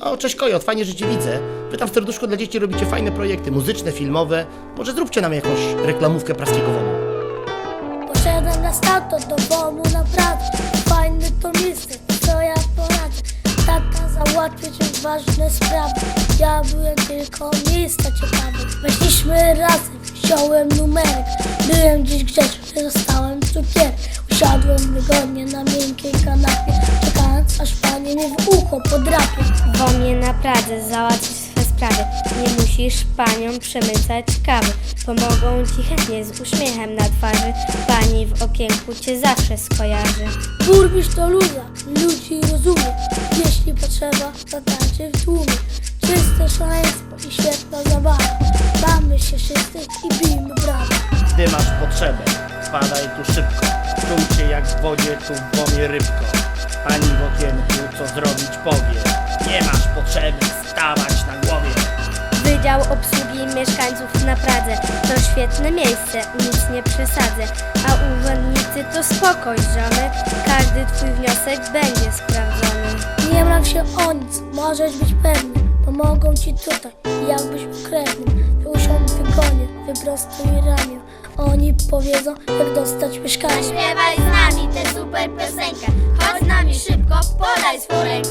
O, cześć Kojot, fajnie, że Cię widzę. Wy tam w serduszku dla dzieci robicie fajne projekty muzyczne, filmowe. Może zróbcie nam jakąś reklamówkę plastikową. Poszedłem na stato do domu naprawdę. Fajne to miejsce, co ja poradzę? Tata załatwić już ważne sprawy. Ja byłem tylko miejsca ciekawe Weszliśmy razem, wziąłem numerek Byłem dziś grzeczny, dostałem cukier Usiadłem wygodnie na miękkiej kanapie mnie w ucho podrapie Wo mnie na Pradze załatwić swe sprawy. Nie musisz panią przemycać kawy. Pomogą ci chętnie z uśmiechem na twarzy. Pani w okienku cię zawsze skojarzy. Burmistrz to luza, ludzi rozumie Jeśli potrzeba, zatańczy w tłumie Czyste szaleństwo i świetna zabawa Bamy się wszyscy i bijmy brawa Gdy masz potrzebę, wpadaj tu szybko. Cię jak w wodzie, tu w womie rybko. Pani w okienku co zrobić powie. Nie masz potrzeby stawać na głowie. Wydział obsługi mieszkańców na Pradze to świetne miejsce, nic nie przesadzę. A urzędnicy to spokój, żony. Każdy twój wniosek będzie sprawdzony. Nie martw się o nic, możesz być pewny Pomogą ci tutaj, jakbyś był krewnym Usiądź wygodnie, wyprostuj ramię Oni powiedzą, jak dostać mieszkanie Śpiewaj z nami tę super piosenkę Chodź z nami szybko, podaj size 4